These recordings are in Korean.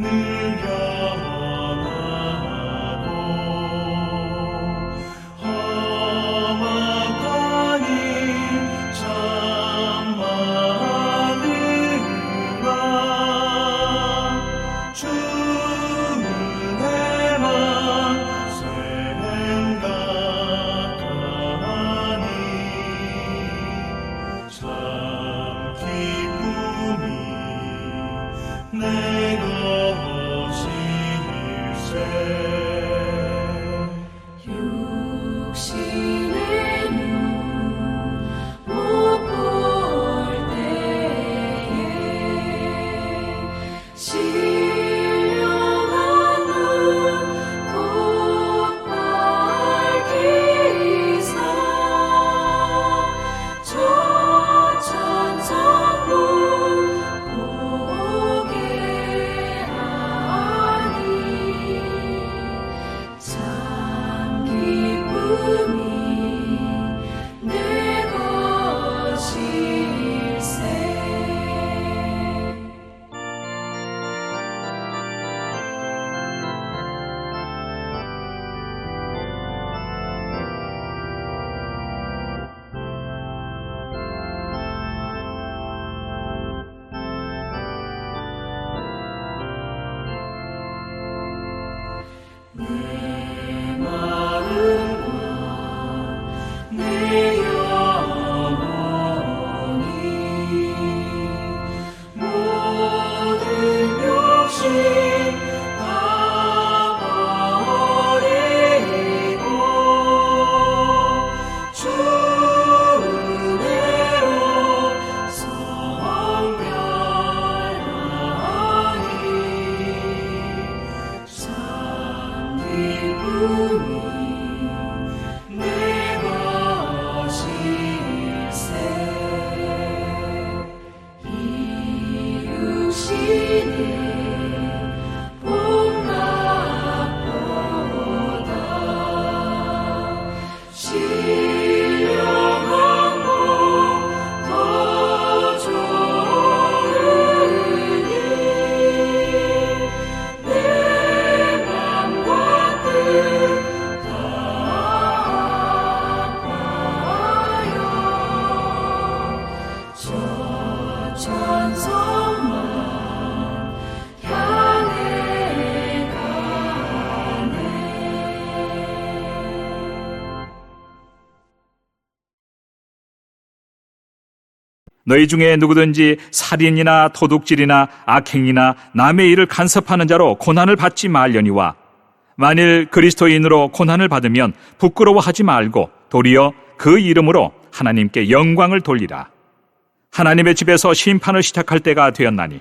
늘려 기쁨 너희 중에 누구든지 살인이나 도둑질이나 악행이나 남의 일을 간섭하는 자로 고난을 받지 말려니와 만일 그리스도인으로 고난을 받으면 부끄러워하지 말고 도리어 그 이름으로 하나님께 영광을 돌리라. 하나님의 집에서 심판을 시작할 때가 되었나니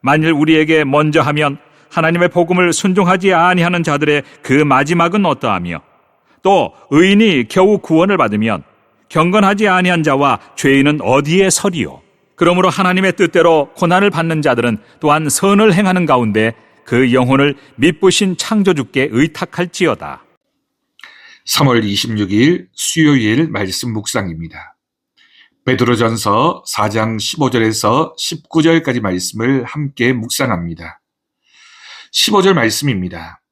만일 우리에게 먼저 하면 하나님의 복음을 순종하지 아니하는 자들의 그 마지막은 어떠하며 또 의인이 겨우 구원을 받으면 경건하지 아니한 자와 죄인은 어디에 서리요 그러므로 하나님의 뜻대로 고난을 받는 자들은 또한 선을 행하는 가운데 그 영혼을 미쁘신 창조주께 의탁할지어다 3월 26일 수요일 말씀 묵상입니다. 베드로전서 4장 15절에서 19절까지 말씀을 함께 묵상합니다. 15절 말씀입니다.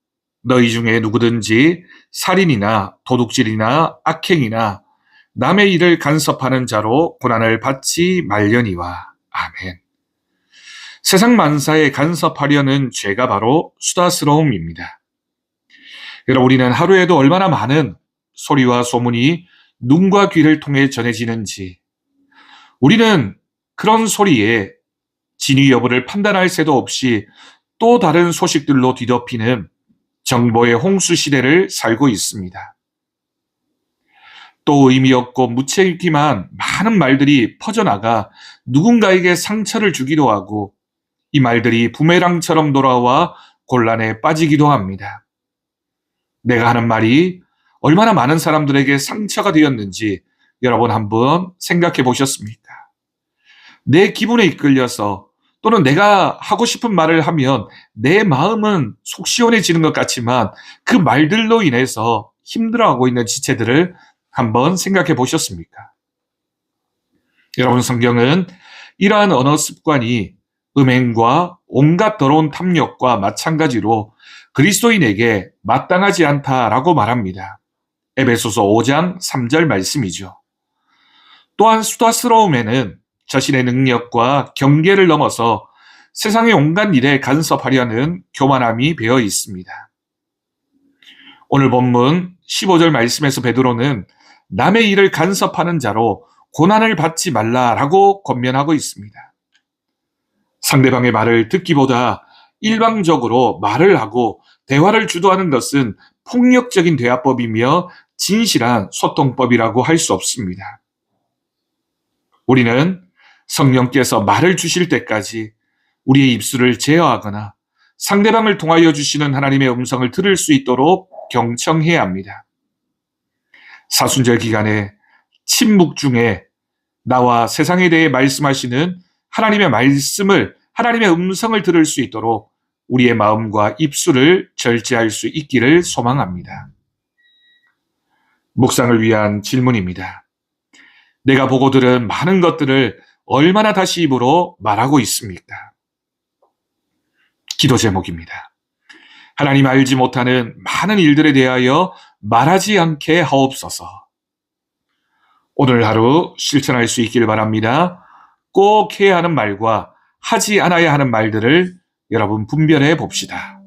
너희 중에 누구든지 살인이나 도둑질이나 악행이나 남의 일을 간섭하는 자로 고난을 받지 말려니와 아멘. 세상 만사에 간섭하려는 죄가 바로 수다스러움입니다. 여러분, 우리는 하루에도 얼마나 많은 소리와 소문이 눈과 귀를 통해 전해지는지, 우리는 그런 소리에 진위 여부를 판단할 새도 없이 또 다른 소식들로 뒤덮이는 정보의 홍수 시대를 살고 있습니다. 또 의미 없고 무책임한 많은 말들이 퍼져나가 누군가에게 상처를 주기도 하고 이 말들이 부메랑처럼 돌아와 곤란에 빠지기도 합니다. 내가 하는 말이 얼마나 많은 사람들에게 상처가 되었는지 여러분 한번 생각해 보셨습니까? 내 기분에 이끌려서 또는 내가 하고 싶은 말을 하면 내 마음은 속 시원해지는 것 같지만 그 말들로 인해서 힘들어하고 있는 지체들을 한번 생각해 보셨습니까? 여러분 성경은 이러한 언어 습관이 음행과 온갖 더러운 탐욕과 마찬가지로 그리스도인에게 마땅하지 않다라고 말합니다. 에베소서 5장 3절 말씀이죠. 또한 수다스러움에는 자신의 능력과 경계를 넘어서 세상의 온갖 일에 간섭하려는 교만함이 배어 있습니다. 오늘 본문 15절 말씀에서 베드로는 남의 일을 간섭하는 자로 고난을 받지 말라라고 권면하고 있습니다. 상대방의 말을 듣기보다 일방적으로 말을 하고 대화를 주도하는 것은 폭력적인 대화법이며 진실한 소통법이라고 할 수 없습니다. 우리는 성령께서 말을 주실 때까지 우리의 입술을 제어하거나 상대방을 통하여 주시는 하나님의 음성을 들을 수 있도록 경청해야 합니다. 사순절 기간에 침묵 중에 나와 세상에 대해 말씀하시는 하나님의 말씀을, 하나님의 음성을 들을 수 있도록 우리의 마음과 입술을 절제할 수 있기를 소망합니다. 묵상을 위한 질문입니다. 내가 보고 들은 많은 것들을 얼마나 다시 입으로 말하고 있습니까? 기도 제목입니다. 하나님 알지 못하는 많은 일들에 대하여 말하지 않게 하옵소서. 오늘 하루 실천할 수 있길 바랍니다. 꼭 해야 하는 말과 하지 않아야 하는 말들을 여러분 분별해 봅시다.